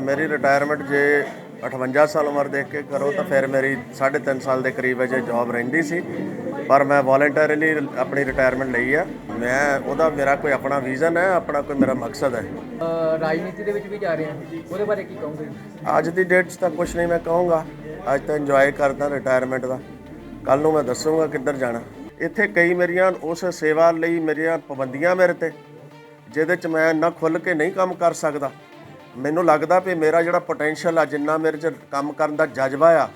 ਮੇਰੀ ਰਿਟਾਇਰਮੈਂਟ ਜੇ 58 ਸਾਲ ਉਮਰ ਦੇਖ ਕੇ ਕਰੋ ਤਾਂ ਫਿਰ ਮੇਰੀ 3.5 ਸਾਲ ਦੇ ਕਰੀਬ ਅਜੇ ਜੌਬ ਰਹਿੰਦੀ ਸੀ। ਪਰ ਮੈਂ ਵੋਲੰਟਰੀਲੀ ਆਪਣੀ ਰਿਟਾਇਰਮੈਂਟ ਲਈ ਆ। ਮੈਂ ਉਹਦਾ ਮੇਰਾ ਕੋਈ ਆਪਣਾ ਵਿਜ਼ਨ ਹੈ ਆਪਣਾ ਕੋਈ ਮੇਰਾ ਮਕਸਦ ਹੈ। ਰਾਜਨੀਤੀ ਦੇ ਵਿੱਚ ਵੀ ਜਾ ਰਹੇ ਹਾਂ। ਉਹਦੇ ਬਾਰੇ ਕੀ ਕਹੋਗੇ? ਅੱਜ ਦੀ ਡੇਟ 'ਚ ਤਾਂ ਕੁਝ ਨਹੀਂ ਮੈਂ ਕਹੂੰਗਾ। ਅੱਜ ਤਾਂ ਇੰਜੋਏ ਕਰਦਾ ਰਿਟਾਇਰਮੈਂਟ ਦਾ। ਕੱਲ ਨੂੰ ਮੈਂ ਦੱਸੂਗਾ ਕਿੱਧਰ ਜਾਣਾ। ਇੱਥੇ ਕਈ ਮੇਰੀਆਂ ਉਸ ਸੇਵਾ ਲਈ ਮੇਰੀਆਂ ਪਾਬੰਦੀਆਂ ਮੇਰੇ ਤੇ ਜਿਹਦੇ 'ਚ ਮੈਂ ਨਾ ਖੁੱਲ ਕੇ ਨਹੀਂ ਕੰਮ ਕਰ ਸਕਦਾ। ਮੈਨੂੰ ਲੱਗਦਾ ਵੀ ਮੇਰਾ ਜਿਹੜਾ ਪੋਟੈਂਸ਼ੀਅਲ ਆ ਜਿੰਨਾ ਮੇਰੇ 'ਚ ਕੰਮ ਕਰਨ ਦਾ ਜਜ਼ਬਾ ਆ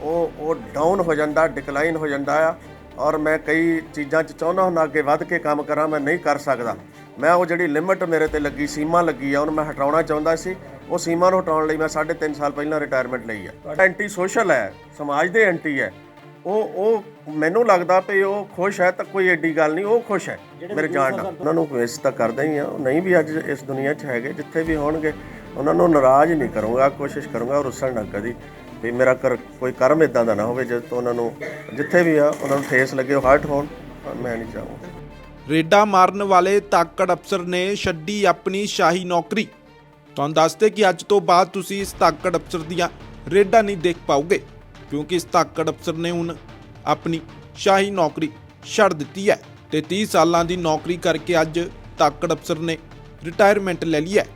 ਉਹ ਉਹ ਡਾਊਨ ਹੋ ਜਾਂਦਾ ਡਿਕਲਾਈਨ ਹੋ ਜਾਂਦਾ ਆ। ਔਰ ਮੈਂ ਕਈ ਚੀਜ਼ਾਂ 'ਚ ਚਾਹੁੰਦਾ ਹੁੰਦਾ ਅੱਗੇ ਵੱਧ ਕੇ ਕੰਮ ਕਰਾਂ ਮੈਂ ਨਹੀਂ ਕਰ ਸਕਦਾ। ਮੈਂ ਉਹ ਜਿਹੜੀ ਲਿਮਟ ਮੇਰੇ ਤੇ ਲੱਗੀ ਸੀਮਾ ਲੱਗੀ ਆ ਉਹਨੂੰ ਮੈਂ ਹਟਾਉਣਾ ਚਾਹੁੰਦਾ ਸੀ। ਉਹ ਸੀਮਾ ਨੂੰ ਹਟਾਉਣ ਲਈ ਮੈਂ 3.5 ਸਾਲ ਪਹਿਲਾਂ ਰਿਟਾਇਰਮੈਂਟ ਲਈ ਆ। ਐਂਟੀ ਸੋਸ਼ਲ ਹੈ ਸਮਾਜ ਦੇ ਐਂਟੀ ਹੈ ਉਹ ਉਹ ਮੈਨੂੰ ਲੱਗਦਾ ਵੀ ਉਹ ਖੁਸ਼ ਹੈ ਤਾਂ ਕੋਈ ਐਡੀ ਗੱਲ ਨਹੀਂ ਉਹ ਖੁਸ਼ ਹੈ ਮੇਰੇ ਜਾਣ ਨਾਲ ਉਹਨਾਂ ਨੂੰ ਵਿਸ਼ ਤਾਂ ਕਰਦਾ ਹੀ ਆ ਉਹ ਨਹੀਂ ਵੀ ਅੱਜ ਇਸ ਦੁਨੀਆ 'ਚ ਹੈਗੇ ਜਿੱਥੇ ਵੀ ਹੋਣਗੇ। ਉਹਨਾਂ ਨੂੰ ਨਾਰਾਜ਼ ਨਹੀਂ ਕਰੂੰਗਾ, ਕੋਸ਼ਿਸ਼ ਕਰੂੰਗਾ ਰੁੱਸਣ ਨਾ ਕਦੀ। ਵੀ ਮੇਰਾ ਕਰ ਕੋਈ ਕਰਮ ਇਦਾਂ ਦਾ ਨਾ ਹੋਵੇ ਜਦ ਤੋਂ ਉਹਨਾਂ ਨੂੰ, ਜਿੱਥੇ ਵੀ ਆ, ਉਹਨਾਂ ਨੂੰ ਠੇਸ ਲੱਗੇ ਹਰਟ ਹੋਣ ਮੈਂ ਨਹੀਂ ਚਾਹੂੰਗਾ। ਰੇਡਾ ਮਾਰਨ ਵਾਲੇ ਤਾਕੜ ਅਫਸਰ ਨੇ ਛੱਡੀ ਆਪਣੀ ਸ਼ਾਹੀ ਨੌਕਰੀ। ਤੁਹਾਨੂੰ ਦੱਸਦੇ ਕਿ ਅੱਜ ਤੋਂ ਬਾਅਦ ਤੁਸੀਂ ਇਸ ਤਾਕੜ ਅਫਸਰ ਦੀਆਂ ਰੇਡਾਂ ਨਹੀਂ ਦੇਖ ਪਾਓਗੇ, ਕਿਉਂਕਿ ਇਸ ਤਾਕੜ ਅਫਸਰ ਨੇ ਹੁਣ ਆਪਣੀ ਸ਼ਾਹੀ ਨੌਕਰੀ ਛੱਡ ਦਿੱਤੀ ਹੈ ਤੇ 30 ਸਾਲਾਂ ਦੀ ਨੌਕਰੀ ਕਰਕੇ ਅੱਜ ਤਾਕੜ ਅਫਸਰ ਨੇ ਰਿਟਾਇਰਮੈਂਟ ਲੈ ਲਈ ਹੈ।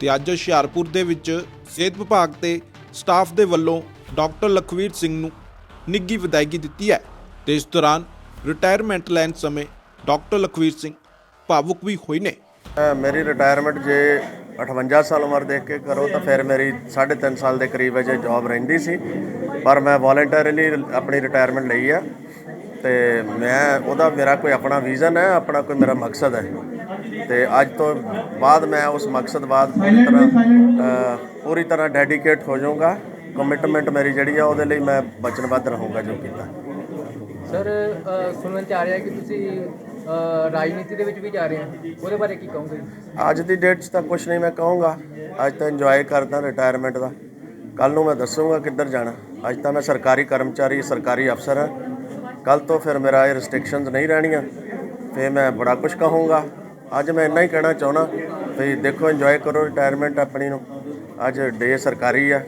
ਤੇ ਅੱਜ ਹੁਸ਼ਿਆਰਪੁਰ ਦੇ ਵਿੱਚ ਸਿਹਤ ਵਿਭਾਗ ਤੇ ਸਟਾਫ ਦੇ ਵੱਲੋਂ ਡਾਕਟਰ ਲਖਵੀਰ ਸਿੰਘ ਨੂੰ ਨਿੱਘੀ ਵਿਦਾਇਗੀ ਦਿੱਤੀ ਹੈ ਤੇ ਇਸ ਦੌਰਾਨ ਰਿਟਾਇਰਮੈਂਟ ਲੈਣ ਸਮੇਂ ਡਾਕਟਰ ਲਖਵੀਰ ਸਿੰਘ ਭਾਵੁਕ ਵੀ ਹੋਏ ਨੇ। ਮੇਰੀ ਰਿਟਾਇਰਮੈਂਟ ਜੇ 58 ਸਾਲ ਉਮਰ ਦੇਖ ਕੇ ਕਰੋ ਤਾਂ ਫਿਰ ਮੇਰੀ 3.5 ਸਾਲ ਦੇ ਕਰੀਬ ਅਜੇ ਜੌਬ ਰਹਿੰਦੀ ਸੀ। ਪਰ ਮੈਂ ਵੋਲੰਟਰੀਲੀ ਆਪਣੀ ਰਿਟਾਇਰਮੈਂਟ ਲਈ ਆ ਤੇ ਮੈਂ ਉਹਦਾ ਮੇਰਾ ਕੋਈ ਆਪਣਾ ਵਿਜ਼ਨ ਹੈ, ਆਪਣਾ ਕੋਈ ਮੇਰਾ ਮਕਸਦ ਹੈ। ਤੇ ਅੱਜ ਤੋਂ ਬਾਅਦ ਮੈਂ ਉਸ ਮਕਸਦ ਬਾਅਦ ਪੂਰੀ ਤਰ੍ਹਾਂ ਪੂਰੀ ਤਰ੍ਹਾਂ ਡੈਡੀਕੇਟ ਹੋ ਜਾਊਂਗਾ। ਕਮਿਟਮੈਂਟ ਮੇਰੀ ਜਿਹੜੀ ਆ ਉਹਦੇ ਲਈ ਮੈਂ ਵਚਨਬੱਧ ਰਹੂੰਗਾ ਜੋ ਕੀਤਾ। ਸਰ ਸੁਣਨ ਚ ਆ ਰਿਹਾ ਕਿ ਤੁਸੀਂ ਰਾਜਨੀਤੀ ਦੇ ਵਿੱਚ ਵੀ ਜਾ ਰਹੇ ਹਾਂ। ਉਹਦੇ ਬਾਰੇ ਕੀ ਕਹੋਗੇ? ਅੱਜ ਦੀ ਡੇਟ 'ਚ ਤਾਂ ਕੁਝ ਨਹੀਂ ਮੈਂ ਕਹੂੰਗਾ। ਅੱਜ ਤਾਂ ਇੰਜੋਏ ਕਰਦਾ ਰਿਟਾਇਰਮੈਂਟ ਦਾ। ਕੱਲ ਨੂੰ ਮੈਂ ਦੱਸੂਗਾ ਕਿੱਧਰ ਜਾਣਾ। ਅੱਜ ਤਾਂ ਮੈਂ ਸਰਕਾਰੀ ਕਰਮਚਾਰੀ ਸਰਕਾਰੀ ਅਫਸਰ ਹਾਂ। ਕੱਲ ਤੋਂ ਫਿਰ ਮੇਰਾ ਇਹ ਰਿਸਟ੍ਰਿਕਸ਼ਨਸ ਨਹੀਂ ਰਹਿਣੀਆਂ। ਤੇ ਮੈਂ ਬੜਾ ਕੁਝ ਕਹੂੰਗਾ। ਅੱਜ ਮੈਂ ਇੰਨਾ ਹੀ ਕਹਿਣਾ ਚਾਹੁੰਦਾ ਵੀ ਦੇਖੋ ਇੰਜੋਏ ਕਰੋ ਰਿਟਾਇਰਮੈਂਟ ਆਪਣੀ ਨੂੰ। ਅੱਜ ਡੇ ਸਰਕਾਰੀ ਆ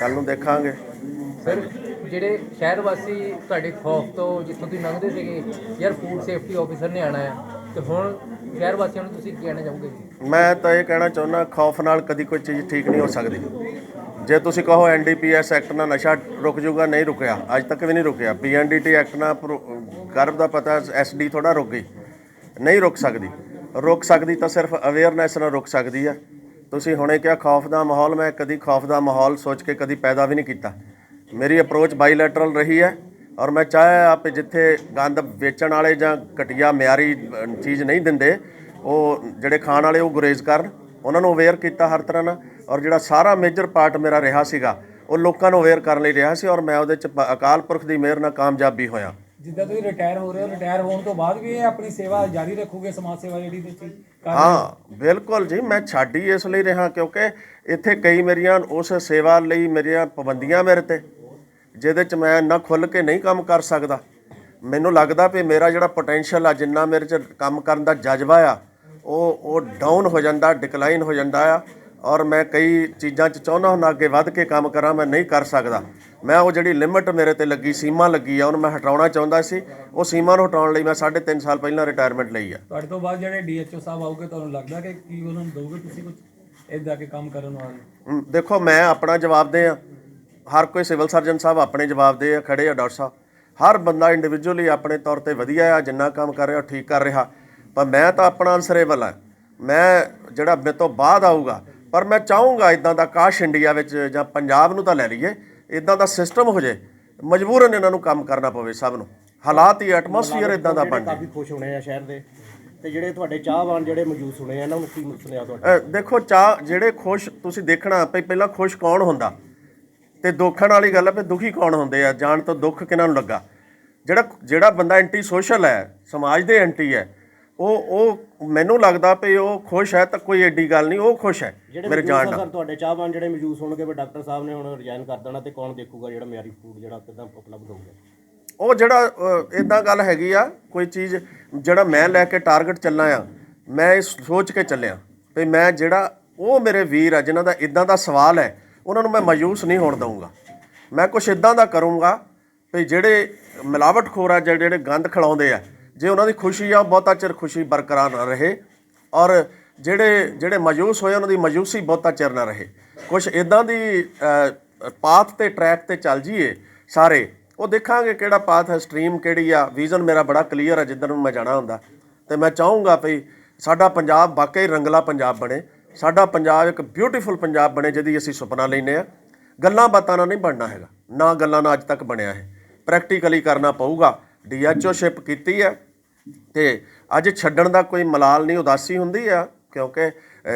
ਕੱਲ ਨੂੰ ਦੇਖਾਂਗੇ। ਸਰ ਜਿਹੜੇ ਸ਼ਹਿਰ ਵਾਸੀ ਤੁਹਾਡੇ ਖੌਫ ਤੋਂ ਜਿੱਥੋਂ ਤੁਸੀਂ ਲੰਘਦੇ ਸੀਗੇ ਯਾਰ ਫੂਡ ਸੇਫਟੀ ਆਫੀਸਰ ਨੇ ਆਣਾ ਹੈ ਤੇ ਹੁਣ ਸ਼ਹਿਰ ਵਾਸੀਆਂ ਨੂੰ ਤੁਸੀਂ ਕੀ ਕਹਿਣਾ ਚਾਹੋਗੇ? ਮੈਂ ਤਾਂ ਇਹ ਕਹਿਣਾ ਚਾਹੁੰਦਾ ਖੌਫ ਨਾਲ ਕਦੀ ਕੋਈ ਚੀਜ਼ ਠੀਕ ਨਹੀਂ ਹੋ ਸਕਦੀ। ਜੇ ਤੁਸੀਂ ਕਹੋ ਐਨਡੀਪੀਐਸ ਐਕਟ ਨਾਲ ਨਸ਼ਾ ਰੁਕ ਜਾਊਗਾ ਨਹੀਂ ਰੁਕਿਆ। ਅੱਜ ਤੱਕ ਵੀ ਨਹੀਂ ਰੁਕਿਆ। ਪੀਐਨਡੀਟੀ ਐਕਟ ਨਾਲ ਗਰਭ ਦਾ ਪਤਾ ਐਸਡੀ ਥੋੜਾ ਰੁਕ ਗਈ। ਨਹੀਂ ਰੁਕ ਸਕਦੀ। ਰੁਕ ਸਕਦੀ ਤਾਂ ਸਿਰਫ ਅਵੇਅਰਨੈਸ ਨਾਲ ਰੁਕ ਸਕਦੀ ਆ। ਤੁਸੀਂ ਹੁਣੇ ਕਿਹਾ ਖੌਫ ਦਾ ਮਾਹੌਲ, ਮੈਂ ਕਦੀ ਖੌਫ ਦਾ ਮਾਹੌਲ ਸੋਚ ਕੇ ਕਦੀ ਪੈਦਾ ਵੀ ਨਹੀਂ ਕੀਤਾ। ਮੇਰੀ ਅਪਰੋਚ ਬਾਈਲੈਟਰਲ ਰਹੀ ਹੈ ਔਰ ਮੈਂ ਚਾਹਿਆ ਆਪੇ ਜਿੱਥੇ ਗੰਦ ਵੇਚਣ ਵਾਲੇ ਜਾਂ ਘਟੀਆ ਮਿਆਰੀ ਚੀਜ਼ ਨਹੀਂ ਦਿੰਦੇ, ਉਹ ਜਿਹੜੇ ਖਾਣ ਵਾਲੇ ਉਹ ਗੁਰੇਜ਼ ਕਰਨ। ਉਹਨਾਂ ਨੂੰ ਅਵੇਅਰ ਕੀਤਾ ਹਰ ਤਰ੍ਹਾਂ ਨਾਲ ਔਰ ਜਿਹੜਾ ਸਾਰਾ ਮੇਜਰ ਪਾਰਟ ਮੇਰਾ ਰਿਹਾ ਸੀਗਾ, ਉਹ ਲੋਕਾਂ ਨੂੰ ਅਵੇਅਰ ਕਰਨ ਲਈ ਰਿਹਾ ਸੀ ਔਰ ਮੈਂ ਉਹਦੇ ਚ ਅਕਾਲ ਪੁਰਖ ਦੀ ਮਿਹਰ ਨਾਲ ਕਾਮਯਾਬੀ ਹੋਇਆ। ਜਿੱਦਾਂ ਤੁਸੀਂ ਰਿਟਾਇਰ ਹੋ ਰਹੇ ਹੋ ਰਿਟਾਇਰ ਹੋਣ ਤੋਂ ਬਾਅਦ ਵੀ ਇਹ ਆਪਣੀ ਸੇਵਾ ਜਾਰੀ ਰੱਖੋਗੇ, ਸਮਾਜ ਸੇਵਾ ਜਿਹੜੀ ਤੁਸੀਂ ਕਰ ਰਹੇ ਹੋ ਹਾਂ ਬਿਲਕੁਲ ਜੀ, ਮੈਂ ਛੱਡ ਹੀ ਇਸ ਲਈ ਰਿਹਾ ਕਿਉਂਕਿ ਇੱਥੇ ਕਈ ਮੇਰੀਆਂ ਉਸ ਸੇਵਾ ਲਈ ਮੇਰੀਆਂ ਪਾਬੰਦੀਆਂ ਮੇਰੇ ਤੇ, ਜਿਹਦੇ ਚ ਮੈਂ ਨਾ ਖੁੱਲ ਕੇ ਨਹੀਂ ਕੰਮ ਕਰ ਸਕਦਾ। ਮੈਨੂੰ ਲੱਗਦਾ ਵੀ ਮੇਰਾ ਜਿਹੜਾ ਪੋਟੈਂਸ਼ੀਅਲ ਆ, ਜਿੰਨਾ ਮੇਰੇ ਚ ਕੰਮ ਕਰਨ ਦਾ ਜਜ਼ਬਾ ਆ, ਉਹ ਉਹ ਡਾਊਨ ਹੋ ਜਾਂਦਾ ਡਿਕਲਾਈਨ ਹੋ ਜਾਂਦਾ ਆ। ਔਰ ਮੈਂ ਕਈ ਚੀਜ਼ਾਂ 'ਚ ਚਾਹੁੰਦਾ ਹੁੰਦਾ ਅੱਗੇ ਵੱਧ ਕੇ ਕੰਮ ਕਰਾਂ ਮੈਂ ਨਹੀਂ ਕਰ ਸਕਦਾ। ਮੈਂ ਉਹ ਜਿਹੜੀ ਲਿਮਟ ਮੇਰੇ ਤੇ ਲੱਗੀ ਸੀਮਾ ਲੱਗੀ ਆ ਉਹਨੂੰ ਮੈਂ ਹਟਾਉਣਾ ਚਾਹੁੰਦਾ ਸੀ। ਉਹ ਸੀਮਾ ਨੂੰ ਹਟਾਉਣ ਲਈ ਮੈਂ 3.5 ਸਾਲ ਪਹਿਲਾਂ ਰਿਟਾਇਰਮੈਂਟ ਲਈ ਆ। ਤੁਹਾਡੇ ਤੋਂ ਬਾਅਦ ਜਿਹੜੇ ਡੀਐਚਓ ਸਾਹਿਬ ਆਉਗੇ ਤੁਹਾਨੂੰ ਲੱਗਦਾ ਕਿ ਕੀ ਉਹਨਾਂ ਨੂੰ ਦੋਗੇ ਤੁਸੀਂ ਕੁਝ ਇਦਾਂ ਕੇ ਕੰਮ ਕਰਨ ਵਾਲੇ? ਦੇਖੋ ਮੈਂ ਆਪਣਾ ਜਵਾਬ ਦੇ ਆ। ਹਰ ਕੋਈ ਸਿਵਲ ਸਰਜਨ ਸਾਹਿਬ ਆਪਣੇ ਜਵਾਬ ਦੇ ਆ ਖੜੇ ਆ ਡਾਕਟਰ ਸਾਹਿਬ। ਹਰ ਬੰਦਾ ਇੰਡੀਵਿਜੂਅਲੀ ਆਪਣੇ ਤੌਰ ਤੇ ਵਧੀਆ ਆ ਜਿੰਨਾ ਕੰਮ ਕਰ ਰਿਹਾ ਠੀਕ ਕਰ ਰਿਹਾ। ਪਰ ਮੈਂ ਤਾਂ ਆਪਣਾ ਅਨਸਰੇਬਲ ਆ। ਮੈਂ ਜਿਹੜਾ ਮੇਰੇ ਤੋਂ ਬਾਅਦ ਆਊਗਾ ਪਰ ਮੈਂ ਚਾਹੂੰਗਾ ਇਦਾਂ ਦਾ ਕਾਸ਼ ਇੰਡੀਆ ਵਿੱਚ ਜਾਂ ਪੰਜਾਬ ਨੂੰ ਤਾਂ ਲੈ ਲਈਏ ਇਦਾਂ ਦਾ ਸਿਸਟਮ ਹੋ ਜੇ ਮਜਬੂਰਨ ਇਹਨਾਂ ਨੂੰ ਕੰਮ ਕਰਨਾ ਪਵੇ ਸਭ ਨੂੰ। ਹਾਲਾਤ ਹੀ ਐਟਮੋਸਫੀਅਰ ਇਦਾਂ ਦਾ ਬਣ ਜੇ। ਕਾਫੀ ਖੁਸ਼ ਹੋਣੇ ਆ ਸ਼ਹਿਰ ਦੇ ਤੇ ਜਿਹੜੇ ਤੁਹਾਡੇ ਚਾਹਵਾਨ ਜਿਹੜੇ ਮੌਜੂਦ ਸੁਣੇ ਆ ਇਹਨਾਂ ਨੂੰ ਕੀ ਸੁਣਿਆ ਤੁਹਾਡਾ? ਦੇਖੋ ਚਾਹ ਜਿਹੜੇ ਖੁਸ਼ ਤੁਸੀਂ ਦੇਖਣਾ ਵੀ ਪਹਿਲਾਂ ਖੁਸ਼ ਕੌਣ ਹੁੰਦਾ? ਤੇ ਦੁੱਖਣ ਵਾਲੀ ਗੱਲ ਹੈ ਵੀ ਦੁਖੀ ਕੌਣ ਹੁੰਦੇ ਆ? ਜਾਣ ਤੋਂ ਦੁੱਖ ਕਿਹਨਾਂ ਨੂੰ ਲੱਗਾ? ਜਿਹੜਾ ਜਿਹੜਾ ਬੰਦਾ ਐਂਟੀ ਸੋਸ਼ਲ ਹੈ ਸਮਾਜ ਦੇ ਐਂਟੀ ਹੈ ਉਹ ਉਹ ਮੈਨੂੰ ਲੱਗਦਾ ਵੀ ਉਹ ਖੁਸ਼ ਹੈ ਤਾਂ ਕੋਈ ਐਡੀ ਗੱਲ ਨਹੀਂ ਉਹ ਖੁਸ਼ ਹੈ ਮੇਰੇ ਜਾਣ ਨਾਲ। ਤੁਹਾਡੇ ਚਾਹਵਾਨ ਜਿਹੜੇ ਮੌਜੂਦ ਸੁਣਗੇ ਵੀ ਡਾਕਟਰ ਸਾਹਿਬ ਨੇ ਹੁਣ ਰਿਜ਼ਾਈਨ ਕਰ ਦੇਣਾ ਤੇ ਕੌਣ ਦੇਖੂਗਾ ਜਿਹੜਾ ਮਿਆਰੀ ਫੂਡ ਜਿਹੜਾ ਕਿਦਾਂ ਉਪਲਬਧ ਹੋਊਗਾ? ਉਹ ਜਿਹੜਾ ਇਦਾਂ ਗੱਲ ਹੈਗੀ ਆ ਕੋਈ ਚੀਜ਼ ਜਿਹੜਾ ਮੈਂ ਲੈ ਕੇ ਟਾਰਗੇਟ ਚੱਲਾਂ ਆ ਮੈਂ ਇਹ ਸੋਚ ਕੇ ਚੱਲਿਆ ਵੀ ਮੈਂ ਜਿਹੜਾ ਉਹ ਮੇਰੇ ਵੀਰ ਆ ਜਿਨ੍ਹਾਂ ਦਾ ਇਦਾਂ ਦਾ ਸਵਾਲ ਹੈ ਉਹਨਾਂ ਨੂੰ ਮੈਂ ਮਾਯੂਸ ਨਹੀਂ ਹੋਣ ਦਊਂਗਾ। ਮੈਂ ਕੁਝ ਇਦਾਂ ਦਾ ਕਰੂੰਗਾ ਵੀ ਜਿਹੜੇ ਮਿਲਾਵਟਖੋਰ ਆ ਜਿਹੜੇ ਗੰਦ ਖਿਲਾਉਂਦੇ ਆ ਜੇ ਉਹਨਾਂ ਦੀ ਖੁਸ਼ੀ ਆ ਉਹ ਬਹੁਤਾ ਚਿਰ ਖੁਸ਼ੀ ਬਰਕਰਾਰ ਨਾ ਰਹੇ ਔਰ ਜਿਹੜੇ ਜਿਹੜੇ ਮਾਯੂਸ ਹੋਏ ਉਹਨਾਂ ਦੀ ਮਾਯੂਸੀ ਬਹੁਤਾ ਚਿਰ ਨਾ ਰਹੇ। ਕੁਝ ਇਦਾਂ ਦੀ ਪਾਥ ਤੇ ਟਰੈਕ ਤੇ ਚੱਲ ਜੀਏ ਸਾਰੇ, ਉਹ ਦੇਖਾਂਗੇ ਕਿਹੜਾ ਪਾਥ ਹੈ ਸਟਰੀਮ ਕਿਹੜੀ ਆ। ਵਿਜ਼ਨ ਮੇਰਾ ਬੜਾ ਕਲੀਅਰ ਹੈ ਜਿੱਧਰ ਨੂੰ ਮੈਂ ਜਾਣਾ ਹੁੰਦਾ। ਤੇ ਮੈਂ ਚਾਹੂੰਗਾ ਭਈ ਸਾਡਾ ਪੰਜਾਬ ਵਾਕਈ ਰੰਗਲਾ ਪੰਜਾਬ ਬਣੇ। ਸਾਡਾ ਪੰਜਾਬ ਇੱਕ ਬਿਊਟੀਫੁਲ ਪੰਜਾਬ ਬਣੇ, ਜਿਹਦੀ ਅਸੀਂ ਸੁਪਨਾ ਲੈਨੇ ਆ। ਗੱਲਾਂ ਬਾਤਾਂ ਨਾਲ ਨਹੀਂ ਬਣਨਾ ਹੈਗਾ। ਨਾ ਗੱਲਾਂ ਨਾਲ ਅੱਜ ਤੱਕ ਬਣਿਆ ਹੈ। ਪ੍ਰੈਕਟੀਕਲੀ ਕਰਨਾ ਪਊਗਾ। ਡੀਐਚਓਸ਼ਿਪ ਕੀਤੀ ਹੈ। ਤੇ ਅੱਜ ਛੱਡਣ ਦਾ ਕੋਈ ਮਲਾਲ ਨਹੀਂ, ਉਦਾਸੀ ਹੁੰਦੀ ਆ, ਕਿਉਂਕਿ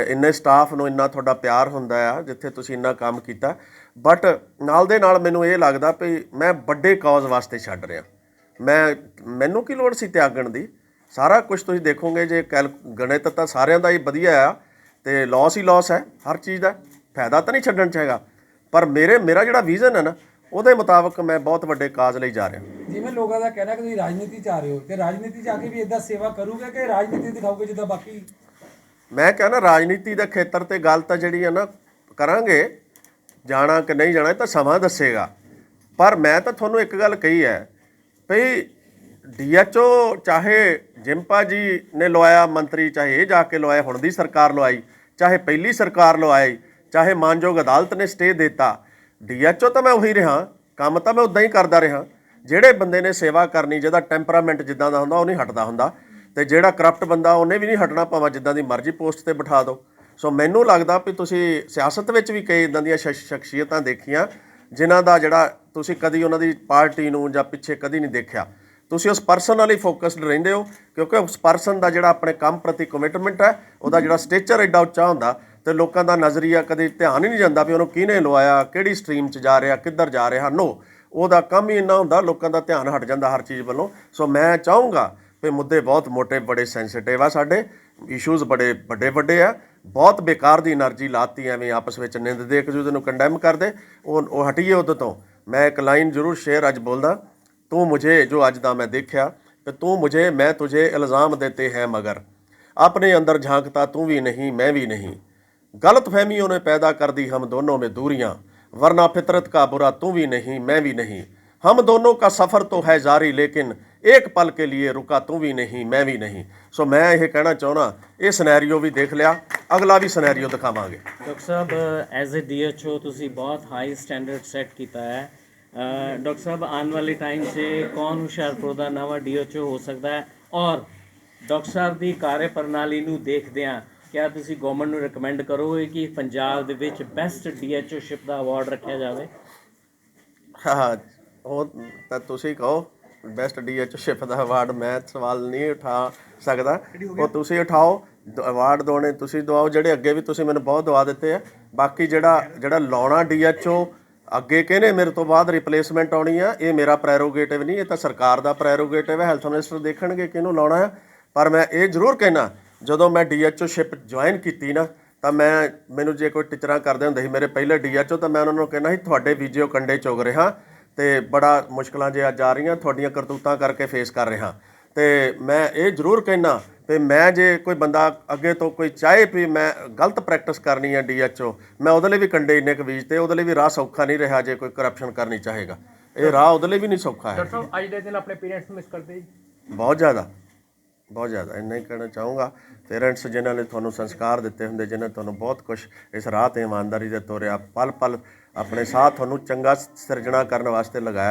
ਇੰਨੇ ਸਟਾਫ ਨੂੰ ਇੰਨਾ ਤੁਹਾਡਾ ਪਿਆਰ ਹੁੰਦਾ ਆ, ਜਿੱਥੇ ਤੁਸੀਂ ਇੰਨਾ ਕੰਮ ਕੀਤਾ। ਬਟ ਨਾਲ ਦੇ ਨਾਲ ਮੈਨੂੰ ਇਹ ਲੱਗਦਾ ਵੀ ਮੈਂ ਵੱਡੇ ਕਾਜ਼ ਵਾਸਤੇ ਛੱਡ ਰਿਹਾ। ਮੈਂ, ਮੈਨੂੰ ਕੀ ਲੋੜ ਸੀ ਤਿਆਗਣ ਦੀ? ਸਾਰਾ ਕੁਝ ਤੁਸੀਂ ਦੇਖੋਗੇ, ਜੇ ਕੈਲ, ਗਣਿਤ ਤਾਂ ਸਾਰਿਆਂ ਦਾ ਹੀ ਵਧੀਆ ਆ, ਤੇ ਲਾਸ ਹੀ ਲਾਸ ਹੈ ਹਰ ਚੀਜ਼ ਦਾ। ਫਾਇਦਾ ਤਾਂ ਨਹੀਂ ਛੱਡਣ 'ਚ ਹੈਗਾ। ਪਰ ਮੇਰੇ, ਮੇਰਾ ਜਿਹੜਾ ਵਿਜ਼ਨ ਹੈ ਨਾ ਉਹਦੇ ਮੁਤਾਬਕ ਮੈਂ ਬਹੁਤ ਵੱਡੇ ਕਾਜ਼ ਲਈ ਜਾ ਰਿਹਾ। ਜਿਵੇਂ ਲੋਕਾਂ ਦਾ ਕਹਿਣਾ ਕਿ ਤੁਸੀਂ ਰਾਜਨੀਤੀ ਚ ਆ ਰਹੇ ਹੋ ਤੇ ਰਾਜਨੀਤੀ ਚ ਆ ਕੇ ਵੀ ਇਦਾਂ ਸੇਵਾ ਕਰੋਗੇ ਕਿ ਰਾਜਨੀਤੀ ਦਿਖਾਓਗੇ ਜਿੱਦਾਂ ਬਾਕੀ? ਮੈਂ ਕਹਿੰਦਾ ਰਾਜਨੀਤੀ ਦੇ ਖੇਤਰ ਤੇ ਗੱਲ ਤਾਂ ਜਿਹੜੀ ਹੈ ਨਾ ਕਰਾਂਗੇ ਜਾਣਾ ਕਿ ਨਹੀਂ ਜਾਣਾ ਇਹ ਤਾਂ ਸਮਾਂ ਦੱਸੇਗਾ। ਪਰ ਮੈਂ ਤਾਂ ਤੁਹਾਨੂੰ ਇੱਕ ਗੱਲ ਕਹੀ ਹੈ ਭਈ ਡੀਐਚਓ ਚਾਹੇ ਜਿੰਪਾ ਜੀ ਨੇ ਲਵਾਇਆ ਮੰਤਰੀ ਚਾਹੇ ਇਹ ਜਾ ਕੇ ਲਵਾਇਆ ਹੁਣ ਦੀ ਸਰਕਾਰ ਲਵਾਈ ਚਾਹੇ ਪਹਿਲੀ ਸਰਕਾਰ ਲਵਾਈ ਚਾਹੇ ਮਾਨਯੋਗ ਅਦਾਲਤ ਨੇ ਸਟੇ ਦਿੱਤਾ ਡੀਐਚਓ ਤਾਂ ਮੈਂ ਉਹੀ ਰਿਹਾ, ਕੰਮ ਤਾਂ ਮੈਂ ਉਦਾਂ ਹੀ ਕਰਦਾ ਰਿਹਾ। ਜਿਹੜੇ ਬੰਦੇ ਨੇ ਸੇਵਾ ਕਰਨੀ, ਜਿਹਦਾ ਟੈਂਪਰਾਮੈਂਟ ਜਿੱਦਾਂ ਦਾ ਹੁੰਦਾ, ਉਹ ਨਹੀਂ ਹਟਦਾ ਹੁੰਦਾ। ਤੇ ਜਿਹੜਾ ਕਰਪਟ ਬੰਦਾ, ਉਹਨੇ ਵੀ ਨਹੀਂ ਹਟਣਾ ਭਾਵੇਂ ਜਿੱਦਾਂ ਦੀ ਮਰਜ਼ੀ ਪੋਸਟ ਤੇ ਬਿਠਾ ਦਿਓ ਸੋ ਮੈਨੂੰ ਲੱਗਦਾ ਵੀ ਤੁਸੀਂ ਸਿਆਸਤ ਵਿੱਚ ਵੀ ਕਈ ਇਦਾਂ ਦੀਆਂ ਸ਼ਖਸੀਅਤਾਂ ਦੇਖੀਆਂ, ਜਿਨ੍ਹਾਂ ਦਾ ਜਿਹੜਾ ਤੁਸੀਂ ਕਦੀ ਉਹਨਾਂ ਦੀ ਪਾਰਟੀ ਨੂੰ ਜਾਂ ਪਿੱਛੇ ਕਦੀ ਨਹੀਂ ਦੇਖਿਆ। ਤੁਸੀਂ ਉਸ ਪਰਸਨ ਵਾਲੀ ਫੋਕਸਡ ਰਹਿੰਦੇ ਹੋ, ਕਿਉਂਕਿ ਉਸ ਪਰਸਨ ਦਾ ਜਿਹੜਾ ਆਪਣੇ ਕੰਮ ਪ੍ਰਤੀ ਕਮਿਟਮੈਂਟ ਹੈ, ਉਹਦਾ ਜਿਹੜਾ ਸਟੇਚਰ ਐਡਾ ਉੱਚਾ ਹੁੰਦਾ ਤੇ ਲੋਕਾਂ ਦਾ ਨਜ਼ਰੀਆ ਕਦੇ ਧਿਆਨ ਹੀ ਨਹੀਂ ਜਾਂਦਾ ਵੀ ਉਹਨੂੰ ਕਿਹਨੇ ਲਵਾਇਆ, ਕਿਹੜੀ ਸਟਰੀਮ 'ਚ ਜਾ ਰਿਹਾ, ਕਿੱਧਰ ਜਾ ਰਿਹਾ। ਨੋ ਉਹਦਾ ਕੰਮ ਹੀ ਇੰਨਾ ਹੁੰਦਾ, ਲੋਕਾਂ ਦਾ ਧਿਆਨ ਹਟ ਜਾਂਦਾ ਹਰ ਚੀਜ਼ ਵੱਲੋਂ। ਸੋ ਮੈਂ ਚਾਹੂੰਗਾ ਵੀ ਮੁੱਦੇ ਬਹੁਤ ਮੋٹے ਬੜੇ ਸੈਂਸਿਟਿਵ ਆ ਸਾਡੇ। ਇਸ਼ੂਜ਼ ਬੜੇ ਵੱਡੇ ਵੱਡੇ ਆ। ਬਹੁਤ ਬੇਕਾਰ ਦੀ એનર્ਜੀ ਲਾਤੀ ਐਵੇਂ ਆਪਸ ਵਿੱਚ ਨਿੰਦ ਦੇ ਇੱਕ ਦੂਜੇ ਨੂੰ ਕੰਡੈਮ ਕਰਦੇ ਉਹ ਉਹ ਹਟੀਏ ਉਦੋਂ ਤੋਂ। ਮੈਂ ਇੱਕ ਲਾਈਨ ਜ਼ਰੂਰ ਸ਼ੇਅਰ ਅੱਜ ਬੋਲਦਾ। ਤੂੰ ਮੁਝੇ ਜੋ ਅੱਜ ਦਾ ਮੈਂ ਦੇਖਿਆ ਕਿ ਤੂੰ ਮੁਝੇ, ਮੈਂ ਤੁਝੇ ਇਲਜ਼ਾਮ ਦੇਤੇ ਹੈ ਮਗਰ। ਆਪਣੇ ਅੰਦਰ ਝਾਂਕਤਾ ਤੂੰ ਵੀ ਨਹੀਂ, ਮੈਂ ਵੀ ਨਹੀਂ। गलत फहमियों ने पैदा कर दी हम दोनों में दूरियां वरना फितरत का बुरा तू भी नहीं मैं भी नहीं हम दोनों का सफ़र तो है जारी लेकिन एक पल के लिए रुका तू भी नहीं मैं भी नहीं ਸੋ ਮੈਂ ਇਹ ਕਹਿਣਾ ਚਾਹੁੰਦਾ ਇਹ ਸਿਨੈਰੀਓ ਵੀ ਦੇਖ ਲਿਆ ਅਗਲਾ ਵੀ ਸਿਨੈਰੀਓ ਦਿਖਾਵਾਂਗੇ ਡਾਕਟਰ ਸਾਹਿਬ ਐਜ਼ ਅ ਡੀਐਚਓ ਤੁਸੀਂ ਬਹੁਤ ਹਾਈ ਸਟੈਂਡਰਡ ਸੈੱਟ ਕੀਤਾ ਹੈ ਅ, ਡਾਕਟਰ ਸਾਹਿਬ ਆਉਣ ਵਾਲੇ ਟਾਈਮ 'ਚ ਕੌਣ ਹੁਸ਼ਿਆਰਪੁਰ ਦਾ ਨਵਾਂ ਡੀਐਚਓ ਹੋ ਸਕਦਾ ਹੈ ਔਰ ਡਾਕਟਰ ਸਾਹਿਬ ਦੀ ਕਾਰਜ ਪ੍ਰਣਾਲੀ ਨੂੰ ਦੇਖਦਿਆਂ ਕਿਆ ਤੁਸੀਂ ਗਵਰਨਮੈਂਟ ਨੂੰ ਰეკਮੈਂਡ ਕਰੋਗੇ ਕਿ ਪੰਜਾਬ ਦੇ ਵਿੱਚ ਬੈਸਟ ਡੀਐਚਓਸ਼ਿਪ ਦਾ ਅਵਾਰਡ ਰੱਖਿਆ ਜਾਵੇ? ਹਾਂ ਉਹ ਤਾਂ ਤੁਸੀਂ ਕਹੋ ਬੈਸਟ ਡੀਐਚਸ਼ਿਪ ਦਾ ਅਵਾਰਡ ਮੈਂ ਸਵਾਲ ਨਹੀਂ ਉਠਾ ਸਕਦਾ। ਉਹ ਤੁਸੀਂ ਉਠਾਓ ਅਵਾਰਡ ਦੋਣੇ ਤੁਸੀਂ ਦਵਾਓ ਜਿਹੜੇ ਅੱਗੇ ਵੀ ਤੁਸੀਂ ਮੈਨੂੰ ਬਹੁਤ ਦਵਾ ਦਿੱਤੇ ਆ। ਬਾਕੀ ਜਿਹੜਾ ਜਿਹੜਾ ਲਾਉਣਾ ਡੀਐਚਓ ਅੱਗੇ ਕਹਿੰਦੇ ਮੇਰੇ ਤੋਂ ਬਾਅਦ ਰਿਪਲੇਸਮੈਂਟ ਆਉਣੀ ਆ ਇਹ ਮੇਰਾ ਪ੍ਰੈਰੋਗੇਟਿਵ ਨਹੀਂ ਇਹ ਤਾਂ ਸਰਕਾਰ ਦਾ ਪ੍ਰੈਰੋਗੇਟਿਵ ਹੈ ਹੈਲਥ ਮਿਨਿਸਟਰ ਦੇਖਣਗੇ ਕਿਹਨੂੰ ਲਾਉਣਾ ਆ। ਪਰ ਮੈਂ ਇਹ ਜ਼ਰੂਰ ਕਹਿਣਾ ਜਦੋਂ ਮੈਂ ਡੀਐਚਓਸ਼ਿਪ ਜੁਆਇਨ ਕੀਤੀ ਨਾ ਤਾਂ ਮੈਂ ਮੈਨੂੰ ਜੇ ਕੋਈ ਟੀਚਰਾਂ ਕਰਦੇ ਹੁੰਦੇ ਸੀ ਮੇਰੇ ਪਹਿਲੇ ਡੀਐਚਓ ਤਾਂ ਮੈਂ ਉਹਨਾਂ ਨੂੰ ਕਹਿਣਾ ਸੀ ਤੁਹਾਡੇ ਵੀਜੀਓ ਕੰਡੇ ਚੁਗ ਰਿਹਾ ਤੇ ਬੜਾ ਮੁਸ਼ਕਲਾਂ ਜੇ ਅੱਜ ਆ ਰਹੀਆਂ ਤੁਹਾਡੀਆਂ ਕਰਤੂਤਾਂ ਕਰਕੇ ਫੇਸ ਕਰ ਰਿਹਾ। ਤੇ ਮੈਂ ਇਹ ਜ਼ਰੂਰ ਕਹਿਣਾ ਤੇ ਮੈਂ ਜੇ ਕੋਈ ਬੰਦਾ ਅੱਗੇ ਤੋਂ ਕੋਈ ਚਾਹੇ ਵੀ ਮੈਂ ਗਲਤ ਪ੍ਰੈਕਟਿਸ ਕਰਨੀ ਹੈ ਡੀਐਚਓ ਮੈਂ ਉਹਦੇ ਲਈ ਵੀ ਕੰਡੇ ਇੰਨੇ ਕੁ ਬੀਜ ਤੇ ਉਹਦੇ ਲਈ ਵੀ ਰਾਹ ਸੌਖਾ ਨਹੀਂ ਰਿਹਾ ਜੇ ਕੋਈ ਕਰਪਸ਼ਨ ਕਰਨੀ ਚਾਹੇਗਾ। ਇਹ ਰਾਹ ਉਹਦੇ ਲਈ ਵੀ ਨਹੀਂ ਸੌਖਾ ਹੈ ਡਾਕਟਰ ਸਾਹਿਬ ਅੱਜ ਦੇ ਦਿਨ ਆਪਣੇ ਪੇਰੈਂਟਸ ਮਿਸ ਕਰਦੇ ਜੀ। ਬਹੁਤ ਜ਼ਿਆਦਾ। ਬਹੁਤ ਜ਼ਿਆਦਾ, ਇੰਨਾ ਹੀ ਕਹਿਣਾ ਚਾਹੂੰਗਾ। ਪੇਰੈਂਟਸ ਜਿਨ੍ਹਾਂ ਨੇ ਤੁਹਾਨੂੰ ਸੰਸਕਾਰ ਦਿੱਤੇ ਹੁੰਦੇ, ਜਿਨ੍ਹਾਂ ਤੁਹਾਨੂੰ ਬਹੁਤ ਕੁਝ ਇਸ ਰਾਹ ਤੇ ਇਮਾਨਦਾਰੀ ਦੇ ਤੋਰਿਆ ਪਲ ਪਲ ਆਪਣੇ ਸਾਥ ਤੁਹਾਨੂੰ ਚੰਗਾ ਸਿਰਜਣਾ ਕਰਨ ਵਾਸਤੇ ਲਗਾਇਆ।